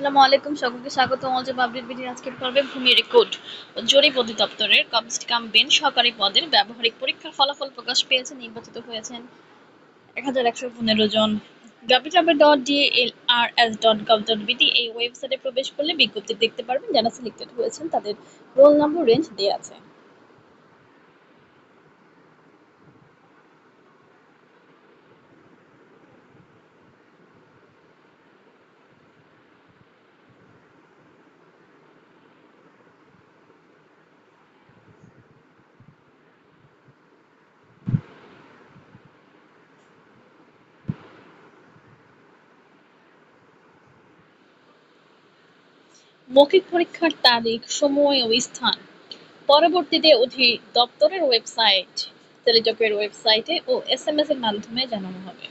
আসসালামু আলাইকুম, সকলকে স্বাগত অজব আপডেট ভিডিও আজকের পর্বে ভূমি রেকর্ড জরিপ অধিদপ্তরের কমিস্ট কাম্বেন সরকারি পদের ব্যবহারিক পরীক্ষার ফলাফল প্রকাশ পেয়েছে নির্বাচিত হয়েছেন এক হাজার একশো পনেরো জন। W W dot DLRS dot gov dot BD এই ওয়েবসাইটে প্রবেশ করলে বিজ্ঞপ্তি দেখতে পারবেন, যারা সিলেক্টেড হয়েছেন তাদের রোল নম্বর রেঞ্জ দেওয়া আছে। মৌখিক পরীক্ষার তারিখ, সময় ও স্থান। পরবর্তীতে অধিদপ্তরের ওয়েবসাইট, টেলিটকের ওয়েবসাইটে ও এস এর মাধ্যমে জানানো হবে।